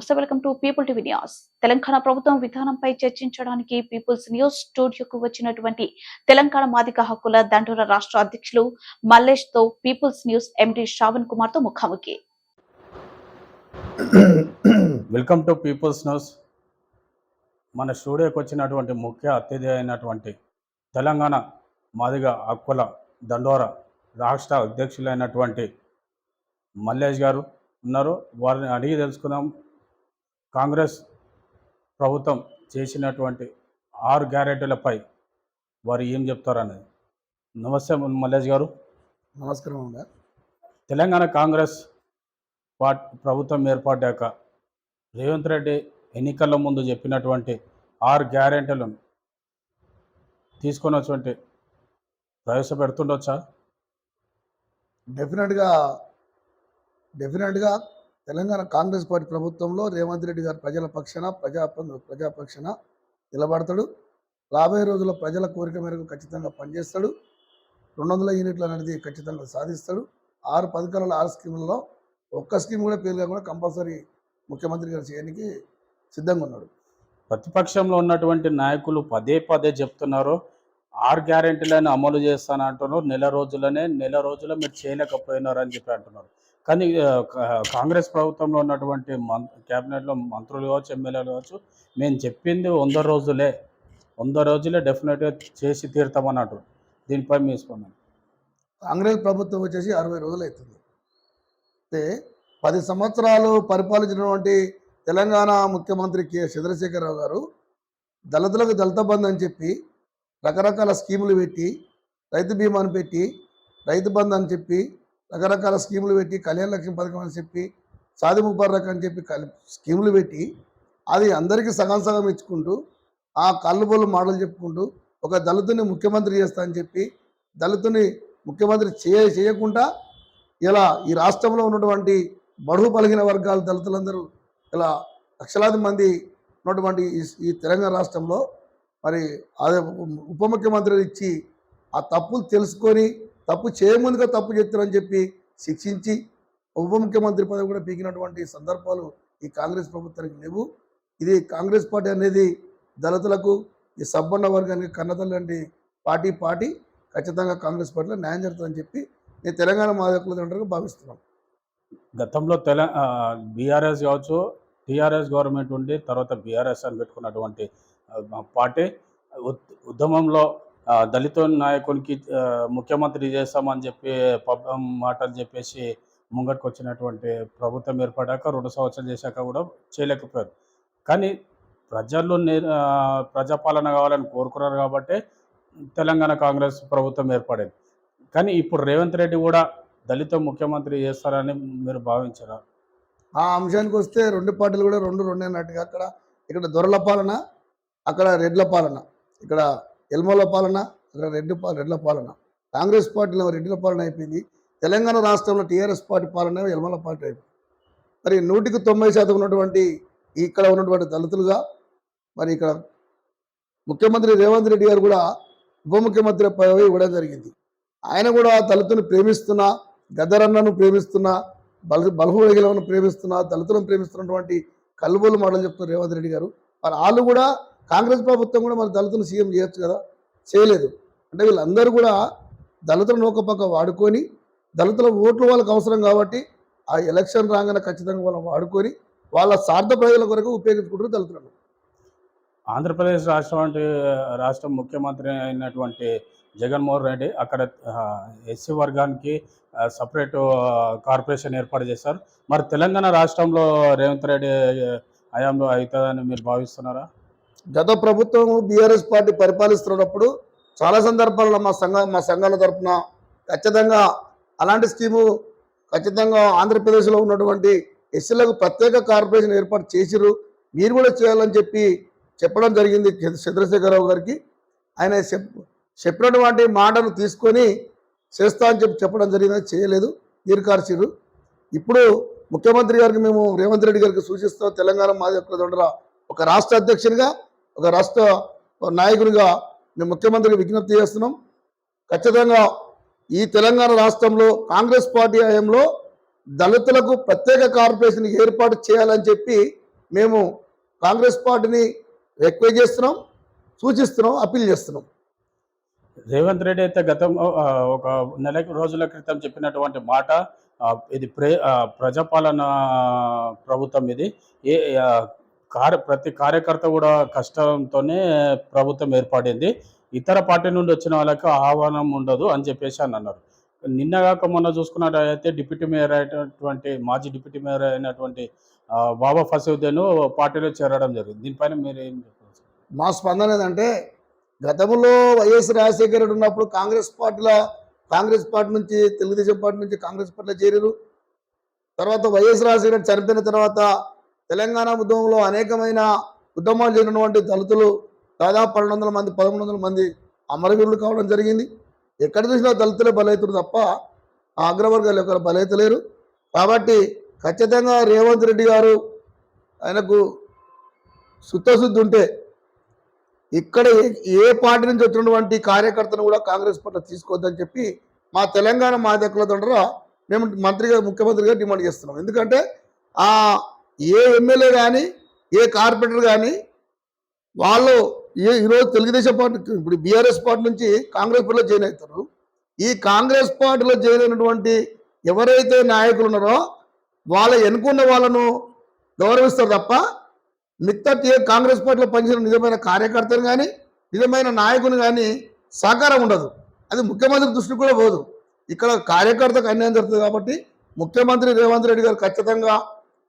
నమస్తే welcome to people TV news. Telangana ప్రభుత్వం విధానంపై చర్చించడానికి పీపుల్స్ న్యూస్ స్టూడియోకు వచ్చినటువంటి తెలంగాణ మాదిక హక్కుల దండోర రాష్ట్ర అధ్యక్షులు మల్లేష్తో పీపుల్స్ న్యూస్ ఎండి శ్రావణ్ కుమార్తో ముఖాముఖి. Welcome to people's news. మన స్టూడియోకి వచ్చినటువంటి ముఖ్య అతిథి అయినటువంటి తెలంగాణ మాదిగ హక్కుల దండోర రాష్ట్ర అధ్యక్షులైనటువంటి మల్లేష్ గారు ఉన్నారు. వారిని అడిగి తెలుసుకుందాం. కాంగ్రెస్ ప్రభుత్వం చేసినటువంటి ఆరు గ్యారెంటీలపై వారు ఏం చెప్తారనేది. నమస్తే మల్లేష్ గారు. నమస్కారం తెలంగాణ కాంగ్రెస్ పార్ట్ ప్రభుత్వం ఏర్పడ్డాక రేవంత్ రెడ్డి ఎన్నికల ముందు చెప్పినటువంటి ఆరు గ్యారెంటీలను తీసుకొని వచ్చి ప్రవేశపెడుతుండొచ్చా? డెఫినెట్గా డెఫినెట్గా తెలంగాణ కాంగ్రెస్ పార్టీ ప్రభుత్వంలో రేవంత్ రెడ్డి గారు ప్రజల పక్షాన ప్రజా ప్రజాపక్షాన నిలబడతాడు. రాబోయే రోజుల్లో ప్రజల కోరిక మేరకు ఖచ్చితంగా పనిచేస్తాడు. రెండు వందల యూనిట్ల అనేది ఖచ్చితంగా సాధిస్తాడు. ఆరు పథకాలలో ఆరు స్కీములలో ఒక్క స్కీమ్ కూడా పేరుగా కూడా కంపల్సరీ ముఖ్యమంత్రి గారు చేయడానికి సిద్ధంగా ఉన్నాడు. ప్రతిపక్షంలో ఉన్నటువంటి నాయకులు పదే పదే చెప్తున్నారు. ఆరు గ్యారెంటీలను అమలు చేస్తానంటున్నారు. నెల రోజులనే నెల రోజుల్లో మీరు చేయలేకపోయినారు అని చెప్పి అంటున్నారు. కానీ కాంగ్రెస్ ప్రభుత్వంలో ఉన్నటువంటి మం క్యాబినెట్లో మంత్రులు కావచ్చు ఎమ్మెల్యేలు కావచ్చు మేము చెప్పింది వంద రోజులే. వంద రోజులే డెఫినెట్గా చేసి తీరుతామన్నట్టు. దీనిపై మీ స్పందన? కాంగ్రెస్ ప్రభుత్వం వచ్చేసి అరవై రోజులు అవుతుంది. అయితే పది సంవత్సరాలు పరిపాలించినటువంటి తెలంగాణ ముఖ్యమంత్రి కె. చంద్రశేఖరరావు గారు దళితులకు దళిత బంధు అని చెప్పి రకరకాల స్కీములు పెట్టి రైతు బీమాను పెట్టి రైతు బంధు అని చెప్పి రకరకాల స్కీములు పెట్టి కళ్యాణ లక్ష్మి పథకం అని చెప్పి సాది ముబారక్ అని చెప్పి స్కీములు పెట్టి అది అందరికీ సగం సగం ఇచ్చుకుంటూ ఆ కళ్ళు బొల్లు మాటలు చెప్పుకుంటూ ఒక దళితుని ముఖ్యమంత్రి చేస్తా అని చెప్పి దళితుని ముఖ్యమంత్రి చేయ చేయకుండా ఇలా ఈ రాష్ట్రంలో ఉన్నటువంటి బడుగు పలిగిన వర్గాల దళితులందరూ ఇలా లక్షలాది మంది ఉన్నటువంటి ఈ- ఈ తెలంగాణ రాష్ట్రంలో మరి అదే ఉప ముఖ్యమంత్రి ఇచ్చి ఆ తప్పులు తెలుసుకొని తప్పు చేయముందుగా తప్పు చేస్తారని చెప్పి శిక్షించి ఉప ముఖ్యమంత్రి పదవి కూడా పీకినటువంటి సందర్భాలు ఈ కాంగ్రెస్ ప్రభుత్వానికి లేవు. ఇది కాంగ్రెస్ పార్టీ అనేది దళితులకు ఈ సబ్బన్న వర్గానికి కన్నతలు లాంటి పార్టీ పార్టీ ఖచ్చితంగా కాంగ్రెస్ పార్టీలో న్యాయం జరుగుతుందని చెప్పి నేను తెలంగాణ మాదకులు భావిస్తున్నాను గతంలో తెల బీఆర్ఎస్ కావచ్చు టీఆర్ఎస్ గవర్నమెంట్ ఉండి తర్వాత బీఆర్ఎస్ అని పెట్టుకున్నటువంటి పార్టీ ఉద్యమంలో దళిత నాయకునికి ముఖ్యమంత్రి చేస్తామని చెప్పి పబ్బం మాటలు చెప్పేసి ముంగట్కి వచ్చినటువంటి ప్రభుత్వం ఏర్పడాక రెండు సంవత్సరాలు చేశాక కూడా చేయలేకపోయారు. కానీ ప్రజల్లో నే- ప్రజాపాలన కావాలని కోరుకున్నారు కాబట్టి తెలంగాణ కాంగ్రెస్ ప్రభుత్వం ఏర్పడింది. కానీ ఇప్పుడు రేవంత్ రెడ్డి కూడా దళిత ముఖ్యమంత్రి చేస్తారని మీరు భావించరా? ఆ అంశానికి వస్తే రెండు పార్టీలు కూడా రెండు రెండు అన్నట్టుగా అక్కడ ఇక్కడ దొరల పాలన అక్కడ రెడ్ల పాలన. ఇక్కడ ఎల్మల పాలన అక్కడ రెడ్డి పా రెడ్ల పాలన. కాంగ్రెస్ పార్టీలో రెడ్డిల పాలన అయిపోయింది. తెలంగాణ రాష్ట్రంలో టీఆర్ఎస్ పార్టీ పాలన ఎల్మల పార్టీ అయిపోయింది. మరి నూటికి తొంభై శాతం ఉన్నటువంటి ఇక్కడ ఉన్నటువంటి దళితులుగా మరి ఇక్కడ ముఖ్యమంత్రి రేవంత్ రెడ్డి గారు కూడా ఉప ముఖ్యమంత్రి పదవి ఇవ్వడం జరిగింది. ఆయన కూడా దళితుని ప్రేమిస్తున్నా గద్దరన్నను ప్రేమిస్తున్నా బల బలహుడగిలను ప్రేమిస్తున్నా దళితులను ప్రేమిస్తున్నటువంటి కల్బోలు మాటలు చెప్తున్నారు రేవంత్ రెడ్డి గారు. మరి వాళ్ళు కూడా కాంగ్రెస్ ప్రభుత్వం కూడా మరి దళితులు సీఎం చేయొచ్చు కదా? చేయలేదు. అంటే వీళ్ళందరూ కూడా దళితులను ఒక పక్క వాడుకొని దళితుల ఓట్లు వాళ్ళకి అవసరం కాబట్టి ఆ ఎలక్షన్ రాగానే ఖచ్చితంగా వాళ్ళని వాడుకొని వాళ్ళ స్వార్థ ప్రజల కొరకు ఉపయోగించుకుంటారు దళితులను. ఆంధ్రప్రదేశ్ రాష్ట్రం అంటే రాష్ట్రం ముఖ్యమంత్రి అయినటువంటి జగన్మోహన్ రెడ్డి అక్కడ ఎస్సీ వర్గానికి సపరేట్ కార్పొరేషన్ ఏర్పాటు చేశారు. మరి తెలంగాణ రాష్ట్రంలో రేవంత్ రెడ్డి హయాంలో అవుతుందని మీరు భావిస్తున్నారా? గత ప్రభుత్వం బీఆర్ఎస్ పార్టీ పరిపాలిస్తున్నప్పుడు చాలా సందర్భాల్లో మా సంఘ మా సంఘాల తరఫున ఖచ్చితంగా అలాంటి స్కీము ఖచ్చితంగా ఆంధ్రప్రదేశ్లో ఉన్నటువంటి ఎస్సీలకు ప్రత్యేక కార్పొరేషన్ ఏర్పాటు చేసిరు మీరు కూడా చేయాలని చెప్పి చెప్పడం జరిగింది చంద్రశేఖరరావు గారికి. ఆయన చెప్ చెప్పినటువంటి మాటను తీసుకొని చేస్తా అని చెప్పి చెప్పడం జరిగింది చేయలేదు. తీర్కార్చిరు ఇప్పుడు ముఖ్యమంత్రి గారికి మేము రేవంత్ రెడ్డి గారికి సూచిస్తాం తెలంగాణ మాది ఒక రాష్ట్ర అధ్యక్షునిగా ఒక రాష్ట్ర నాయకుడిగా మేము ముఖ్యమంత్రికి విజ్ఞప్తి చేస్తున్నాం. ఖచ్చితంగా ఈ తెలంగాణ రాష్ట్రంలో కాంగ్రెస్ పార్టీ హయాంలో దళితులకు ప్రత్యేక కార్పొరేషన్ ఏర్పాటు చేయాలని చెప్పి మేము కాంగ్రెస్ పార్టీని రిక్వెస్ట్ చేస్తున్నాం సూచిస్తున్నాం అప్పీల్ చేస్తున్నాం. రేవంత్ రెడ్డి అయితే గతం ఒక నెల రోజుల క్రితం చెప్పినటువంటి మాట ఇది ప్రే ప్రజాపాలన ప్రభుత్వం ఇది ఏ కార్య ప్రతి కార్యకర్త కూడా కష్టంతోనే ప్రభుత్వం ఏర్పడింది. ఇతర పార్టీ నుండి వచ్చిన వాళ్ళకి ఆహ్వానం ఉండదు అని చెప్పేసి అని అన్నారు. నిన్నగాక మొన్న చూసుకున్నట్టయితే డిప్యూటీ మేయర్ అయినటువంటి మాజీ డిప్యూటీ మేయర్ అయినటువంటి బాబా ఫసీద్దీన్ పార్టీలో చేరడం జరిగింది. దీనిపైన మీరు ఏం చెప్పారు మా స్పందన ఏంటంటే గతంలో వైఎస్ రాజశేఖర రెడ్డి ఉన్నప్పుడు కాంగ్రెస్ పార్టీలో కాంగ్రెస్ పార్టీ నుంచి తెలుగుదేశం పార్టీ నుంచి కాంగ్రెస్ పార్టీలో చేరారు. తర్వాత వైఎస్ రాజశేఖర రెడ్డి చనిపోయిన తర్వాత తెలంగాణ ఉద్యమంలో అనేకమైన ఉద్యమాలు చేసినటువంటి దళితులు దాదాపు పన్నెండు వందల మంది పదమూడు వందల మంది అమరవీరులు కావడం జరిగింది. ఎక్కడ చూసినా దళితులే బలైతుడు తప్ప అగ్రవర్గాలు ఎవరు బలైతలేరు కాబట్టి ఖచ్చితంగా రేవంత్ రెడ్డి గారు ఆయనకు శుద్ధశుద్ధి ఉంటే ఇక్కడ ఏ- ఏ పార్టీ నుంచి వచ్చినటువంటి కార్యకర్తను కూడా కాంగ్రెస్ పార్టీ తీసుకోవద్దని చెప్పి మా తెలంగాణ మాధ్యకుల ద్వారా మేము మంత్రిగా ముఖ్యమంత్రిగా డిమాండ్ చేస్తున్నాం. ఎందుకంటే ఆ ఏ ఎమ్మెల్యే కానీ ఏ కార్పొరేటర్ కానీ వాళ్ళు ఏ ఈరోజు తెలుగుదేశం పార్టీ ఇప్పుడు బీఆర్ఎస్ పార్టీ నుంచి కాంగ్రెస్ పార్టీలో జాయిన్ అవుతారు. ఈ కాంగ్రెస్ పార్టీలో జాయిన్ అయినటువంటి ఎవరైతే నాయకులు ఉన్నారో వాళ్ళ ఎన్నుకున్న వాళ్ళను గౌరవిస్తారు తప్ప మిగతా కాంగ్రెస్ పార్టీలో పనిచేసిన నిజమైన కార్యకర్తను కానీ నిజమైన నాయకుని కానీ సహకారం ఉండదు. అది ముఖ్యమంత్రి దృష్టికి కూడా పోదు. ఇక్కడ కార్యకర్తకు అన్యాయం జరుగుతుంది కాబట్టి ముఖ్యమంత్రి రేవంత్ రెడ్డి గారు ఖచ్చితంగా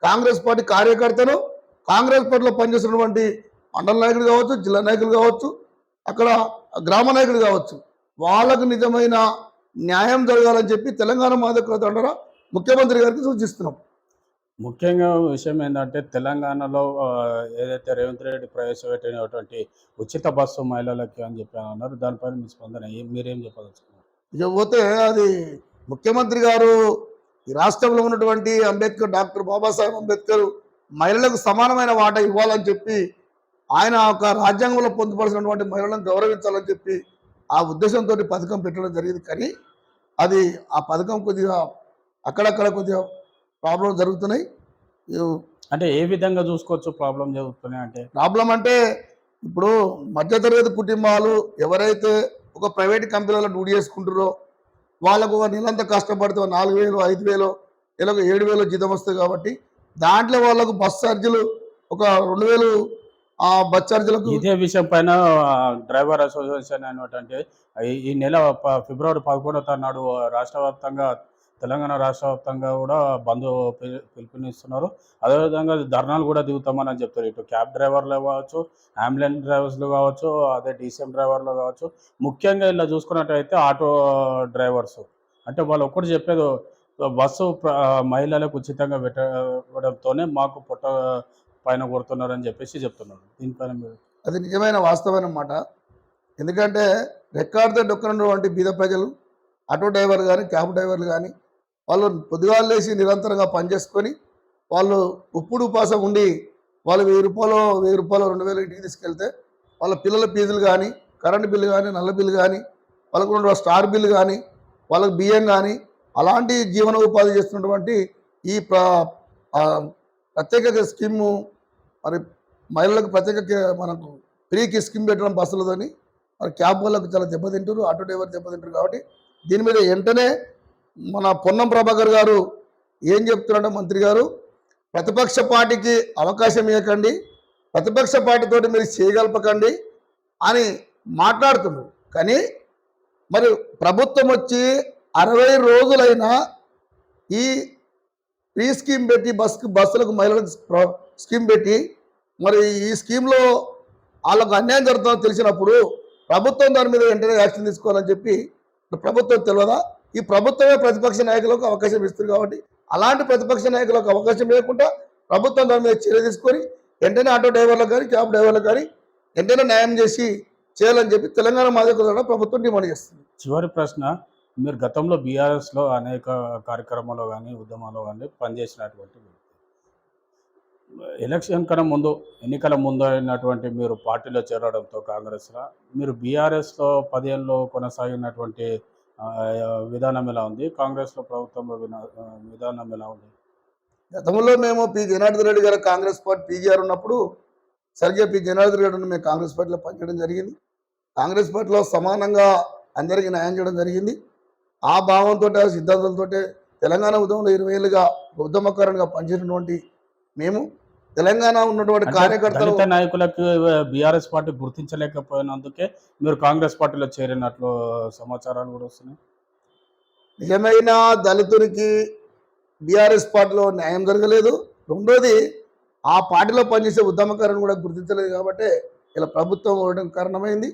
కాంగ్రెస్ పార్టీ కార్యకర్తలు కాంగ్రెస్ పార్టీలో పనిచేస్తున్నటువంటి మండల నాయకులు కావచ్చు జిల్లా నాయకులు కావచ్చు అక్కడ గ్రామ నాయకులు కావచ్చు వాళ్ళకు నిజమైన న్యాయం జరగాలని చెప్పి తెలంగాణ మాదకుల ద్వారా ముఖ్యమంత్రి గారికి సూచిస్తున్నాం. ముఖ్యంగా విషయం ఏంటంటే తెలంగాణలో ఏదైతే రేవంత్ రెడ్డి ప్రవేశపెట్టినటువంటి ఉచిత బస్సు మహిళలకి అని చెప్పి అన్నారు దానిపైన మీ స్పందన ఏం- మీరేం చెప్పదలుచుకున్నారు? ఇక పోతే అది ముఖ్యమంత్రి గారు ఈ రాష్ట్రంలో ఉన్నటువంటి అంబేద్కర్ డాక్టర్ బాబాసాహెబ్ అంబేద్కర్ మహిళలకు సమానమైన వాటా ఇవ్వాలని చెప్పి ఆయన ఒక రాజ్యాంగంలో పొందుపరిచినటువంటి మహిళలను గౌరవించాలని చెప్పి ఆ ఉద్దేశంతో పథకం పెట్టడం జరిగింది. కానీ అది ఆ పథకం కొద్దిగా అక్కడక్కడ కొద్దిగా ప్రాబ్లం జరుగుతున్నాయి. అంటే ఏ విధంగా చూసుకోవచ్చు ప్రాబ్లం జరుగుతున్నాయి అంటే? ప్రాబ్లం అంటే ఇప్పుడు మధ్యతరగతి కుటుంబాలు ఎవరైతే ఒక ప్రైవేట్ కంపెనీలో డ్యూటీ చేసుకుంటారో వాళ్ళకు ఒక నెలంతా కష్టపడితే నాలుగు వేలు ఐదు వేలు ఇలాగ ఏడు వేలు జీతం వస్తుంది కాబట్టి దాంట్లో వాళ్ళకు బస్ ఛార్జీలు ఒక రెండు వేలు ఆ బస్ ఛార్జీలకు ఇదే విషయం పైన డ్రైవర్ అసోసియేషన్ అనేటువంటి ఈ- నెల ప- ఫిబ్రవరి పదకొండవ తారీఖు నాడు రాష్ట్ర వ్యాప్తంగా తెలంగాణ రాష్ట్ర వ్యాప్తంగా కూడా బంద్ పిలుపునిస్తున్నారు. అదేవిధంగా ధర్నాలు కూడా దిగుతామని చెప్తారు. ఇటు క్యాబ్ డ్రైవర్లు కావచ్చు అంబులెన్స్ డ్రైవర్స్లు కావచ్చు అదే డీసీఎం డ్రైవర్లు కావచ్చు. ముఖ్యంగా ఇలా చూసుకున్నట్టయితే ఆటో డ్రైవర్స్. అంటే వాళ్ళు ఒక్కటి చెప్పేది బస్సు మహిళలకు ఉచితంగా పెట్టడంతోనే మాకు పొట్ట పైన కొడుతున్నారని చెప్పేసి చెప్తున్నారు. దీనిపైన మీరు అది నిజమైన వాస్తవం అన్నమాట ఎందుకంటే రెక్కాడితే డొక్కనటువంటి బీద ప్రజలు ఆటో డ్రైవర్ కానీ క్యాబ్ డ్రైవర్లు కానీ వాళ్ళు పొద్దుగాలు లేచి నిరంతరంగా పనిచేసుకొని వాళ్ళు ఉప్పుడు ఉపాసం ఉండి వాళ్ళు వెయ్యి రూపాయలు వెయ్యి రూపాయలు రెండు వేలు ఇంటికి తీసుకెళ్తే వాళ్ళ పిల్లల ఫీజులు కానీ కరెంట్ బిల్లు కానీ నల్ల బిల్లు కానీ వాళ్ళకు ఉన్న స్టార్ బిల్లు కానీ వాళ్ళకి బియ్యం కానీ అలాంటి జీవన ఉపాధి చేస్తున్నటువంటి ఈ ప్రత్యేక స్కీము మరి మహిళలకు ప్రత్యేక మనకు ఫ్రీకి స్కీమ్ పెట్టడం బస్సులతోని మరి క్యాబ్ వాళ్ళకు చాలా దెబ్బతింటారు ఆటో డ్రైవర్ దెబ్బతింటారు కాబట్టి దీని మీద వెంటనే మన పొన్నం ప్రభాకర్ గారు ఏం చెప్తున్నారంటే మంత్రి గారు ప్రతిపక్ష పార్టీకి అవకాశం ఇవ్వకండి ప్రతిపక్ష పార్టీతోటి మీరు చేయగలపకండి అని మాట్లాడుతున్నారు. కానీ మరి ప్రభుత్వం వచ్చి అరవై రోజులైనా ఈ ఫ్రీ స్కీమ్ పెట్టి బస్కి బస్సులకు మహిళలకు స్కీమ్ పెట్టి మరి ఈ స్కీమ్లో వాళ్ళకు అన్యాయం జరుగుతుందో తెలిసినప్పుడు ప్రభుత్వం దాని మీద వెంటనే యాక్షన్ తీసుకోవాలని చెప్పి ప్రభుత్వం తెలియదా? ఈ ప్రభుత్వమే ప్రతిపక్ష నాయకులకు అవకాశం ఇస్తుంది కాబట్టి అలాంటి ప్రతిపక్ష నాయకులకు అవకాశం లేకుండా ప్రభుత్వం దాని మీద చర్య తీసుకొని వెంటనే ఆటో డ్రైవర్లకు కానీ క్యాబ్ డ్రైవర్లకు కానీ వెంటనే న్యాయం చేసి చేయాలని చెప్పి తెలంగాణ మాదిక ప్రభుత్వం డిమాండ్ చేస్తుంది. చివరి ప్రశ్న మీరు గతంలో బీఆర్ఎస్లో అనేక కార్యక్రమాల్లో కానీ ఉద్యమాల్లో కానీ పనిచేసినటువంటి ఎలక్షన్ కన్నా ముందు ఎన్నికల ముందు అయినటువంటి మీరు పార్టీలో చేరడంతో కాంగ్రెస్లో మీరు బీఆర్ఎస్లో పదేళ్ళు కొనసాగినటువంటి విధానం ఎలా ఉంది? కాంగ్రెస్లో ప్రభుత్వంలో విధానం ఎలా ఉంది? గతంలో మేము పి. జనార్దన్ రెడ్డి గారు కాంగ్రెస్ పార్టీ పీజీఆర్ ఉన్నప్పుడు సరిగ్గా పి. జనార్దన్ రెడ్డిని మేము కాంగ్రెస్ పార్టీలో పనిచేయడం జరిగింది. కాంగ్రెస్ పార్టీలో సమానంగా అందరికీ న్యాయం చేయడం జరిగింది. ఆ భావంతో సిద్ధాంతాలతో తెలంగాణ ఉద్యమంలో ఇరవై ఏళ్ళుగా ఉద్యమకారునిగా పనిచేసినటువంటి మేము తెలంగాణ ఉన్నటువంటి కార్యకర్తలు నాయకులకు బీఆర్ఎస్ పార్టీ గుర్తించలేకపోయినందుకే మీరు కాంగ్రెస్ పార్టీలో చేరినట్లు సమాచారాలు కూడా వస్తున్నాయి. నిజమైన దళితునికి బీఆర్ఎస్ పార్టీలో న్యాయం జరగలేదు. రెండోది ఆ పార్టీలో పనిచేసే ఉద్యమకారుని కూడా గుర్తించలేదు కాబట్టి ఇలా ప్రభుత్వం ఉండడం కారణమైంది.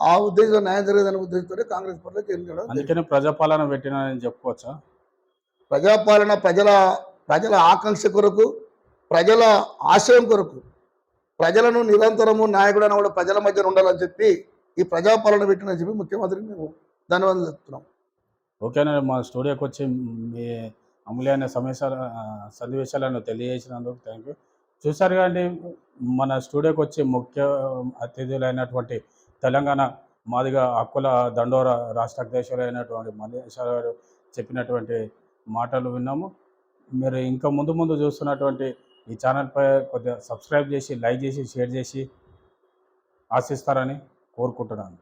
ఆ ఉద్దేశంలో న్యాయం జరగదనే ఉద్దేశంతో కాంగ్రెస్ పార్టీలో చేరించడం. అందుకనే ప్రజాపాలన పెట్టినని చెప్పుకోవచ్చా? ప్రజాపాలన ప్రజల ప్రజల ఆకాంక్ష కొరకు ప్రజల ఆశయం కొరకు ప్రజలను నిరంతరము నాయకుడు అని కూడా ప్రజల మధ్య ఉండాలని చెప్పి ఈ ప్రజాపాలన పెట్టినని చెప్పి ముఖ్యమంత్రికి మేము ధన్యవాదాలు చెప్తున్నాం. ఓకేనా మా స్టూడియోకి వచ్చి మీ అమూల్యమైన సమస్య సన్నివేశాలను తెలియజేసినందుకు థ్యాంక్ యూ చూసారు కానీ మన స్టూడియోకి వచ్చి ముఖ్య అతిథులైనటువంటి తెలంగాణ మాదిగా హక్కుల దండోర రాష్ట్ర అధ్యక్షులైనటువంటి మల్లేశ్వర గారు చెప్పినటువంటి మాటలు విన్నాము. మీరు ఇంకా ముందు ముందు చూస్తున్నటువంటి ఈ ఛానల్పై కొద్దిగా సబ్స్క్రైబ్ చేసి లైక్ చేసి షేర్ చేసి ఆశిస్తారని కోరుకుంటున్నాను.